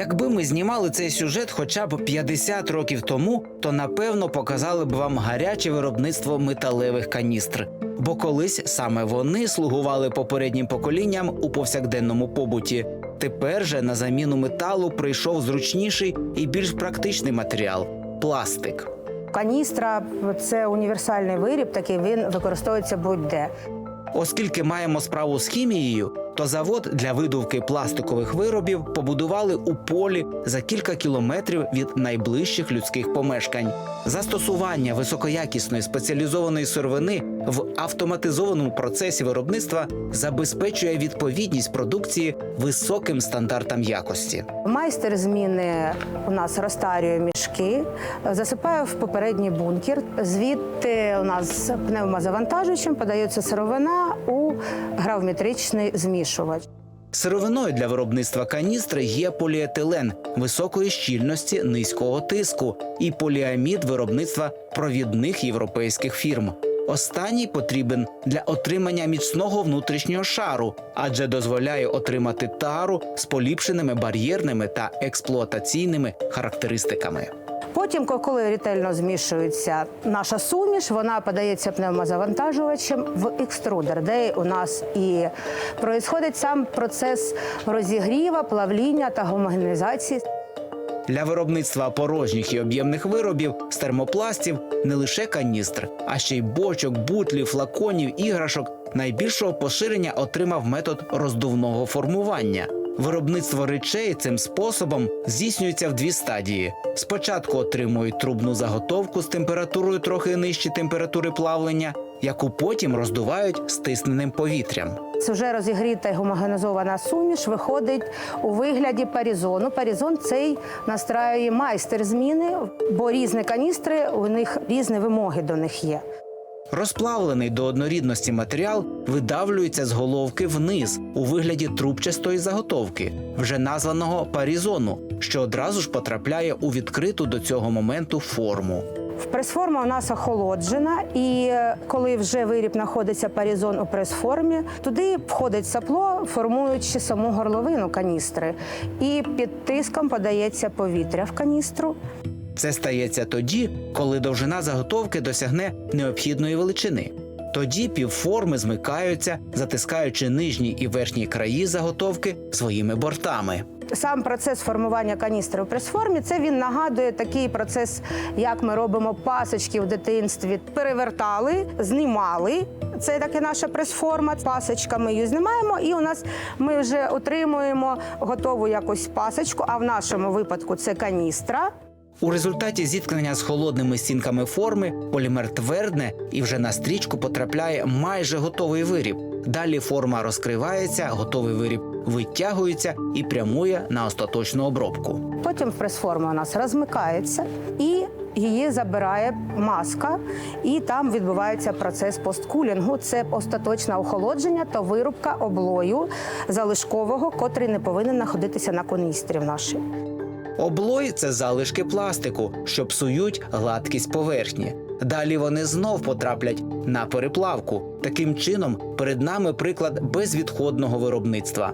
Якби ми знімали цей сюжет хоча б 50 років тому, то напевно показали б вам гаряче виробництво металевих каністр. Бо колись саме вони слугували попереднім поколінням у повсякденному побуті. Тепер же на заміну металу прийшов зручніший і більш практичний матеріал пластик. Каністра це універсальний виріб, такий він використовується будь-де. Оскільки маємо справу з хімією, то завод для видувки пластикових виробів побудували у полі за кілька кілометрів від найближчих людських помешкань. Застосування високоякісної спеціалізованої сировини в автоматизованому процесі виробництва забезпечує відповідність продукції високим стандартам якості. Майстер зміни у нас розтарює мішки, засипає в попередній бункер. Звідти у нас пневмозавантажуючим подається сировина у гравметричний змішувач. Сировиною для виробництва каністри є поліетилен високої щільності низького тиску і поліамід виробництва провідних європейських фірм. Останній потрібен для отримання міцного внутрішнього шару, адже дозволяє отримати тару з поліпшеними бар'єрними та експлуатаційними характеристиками. Потім, коли ретельно змішується наша суміш, вона подається пневмозавантажувачем в екструдер, де у нас і проїсходить сам процес розігріва, плавління та гомогенізації. Для виробництва порожніх і об'ємних виробів з термопластів не лише каністр, а ще й бочок, бутлів, флаконів, іграшок. Найбільшого поширення отримав метод роздувного формування. Виробництво речей цим способом здійснюється в дві стадії: спочатку отримують трубну заготовку з температурою трохи нижче температури плавлення, яку потім роздувають стисненим повітрям. Це вже розігріта і гомогенізована суміш виходить у вигляді парізону. Парізон цей настраює майстер зміни, бо різні каністри, у них різні вимоги до них є. Розплавлений до однорідності матеріал видавлюється з головки вниз у вигляді трубчастої заготовки, вже названого парізону, що одразу ж потрапляє у відкриту до цього моменту форму. Прес-форма у нас охолоджена, і е, коли вже виріб знаходиться парізон у прес-формі, туди входить сапло, формуючи саму горловину каністри. І під тиском подається повітря в каністру. Це стається тоді, коли довжина заготовки досягне необхідної величини. Тоді півформи змикаються, затискаючи нижні і верхні краї заготовки своїми бортами. Сам процес формування каністри у прес-формі це він нагадує такий процес, як ми робимо пасочки в дитинстві. Перевертали, знімали. Це таки наша прес-форма. Пасочка ми її знімаємо, і у нас ми вже отримуємо готову якусь пасочку. А в нашому випадку це каністра. У результаті зіткнення з холодними стінками форми полімер твердне і вже на стрічку потрапляє майже готовий виріб. Далі форма розкривається, готовий виріб витягується і прямує на остаточну обробку. Потім прес-форма у нас розмикається і її забирає маска, і там відбувається процес посткулінгу. Це остаточне охолодження та вирубка облою залишкового, котрий не повинен знаходитися на каністрі в нашій. Облой це залишки пластику, що псують гладкість поверхні. Далі вони знов потраплять на переплавку. Таким чином, перед нами приклад безвідходного виробництва.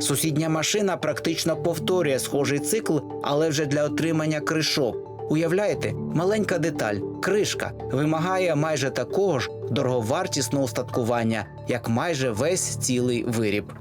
Сусідня машина практично повторює схожий цикл, але вже для отримання кришок. Уявляєте, маленька деталь, кришка, вимагає майже такого ж дороговартісного устаткування, як майже весь цілий виріб.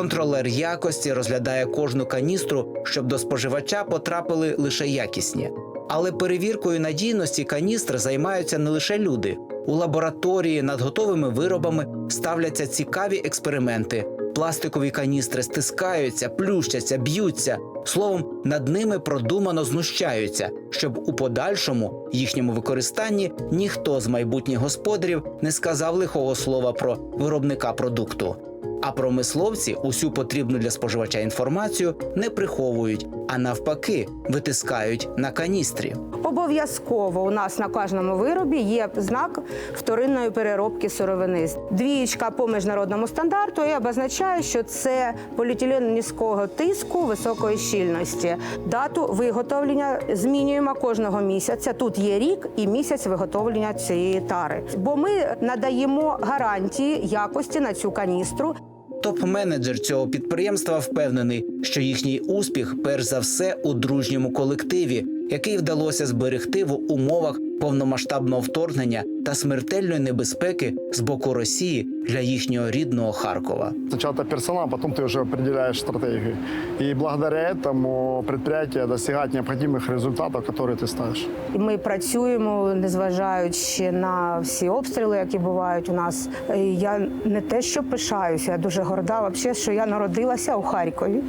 Контролер якості розглядає кожну каністру, щоб до споживача потрапили лише якісні. Але перевіркою надійності каністр займаються не лише люди. У лабораторії над готовими виробами ставляться цікаві експерименти. Пластикові каністри стискаються, плющаться, б'ються. Словом, над ними продумано знущаються, щоб у подальшому їхньому використанні ніхто з майбутніх господарів не сказав лихого слова про виробника продукту. А промисловці усю потрібну для споживача інформацію не приховують, а навпаки, витискають на каністрі. Обов'язково у нас на кожному виробі є знак вторинної переробки сировини. Двієчка по міжнародному стандарту і обозначає, що це поліетилен низького тиску високої щільності. Дату виготовлення змінюємо кожного місяця. Тут є рік і місяць виготовлення цієї тари. Бо ми надаємо гарантії якості на цю каністру. Топ-менеджер цього підприємства впевнений, що їхній успіх перш за все у дружньому колективі, який вдалося зберегти в умовах повномасштабного вторгнення та смертельної небезпеки з боку Росії для їхнього рідного Харкова. Сначала это персонал, потом ты уже определяешь стратегию. И благодаря этому предприятие достигает необходимых результатов, которые ты ставишь. І Ми працюємо, незважаючи на всі обстріли, які бувають у нас. І Я не те, що пишаюся, я дуже горда, взагалі, що я народилася у Харкові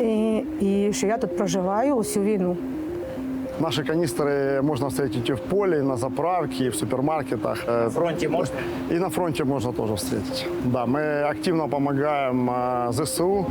і, і що я тут проживаю усю війну. Наши канистры можно встретить и в поле, и на заправке, и в супермаркетах. Э, фронті можна И на фронте можно тоже встретить. Да, мы активно помогаем э, ЗСУ.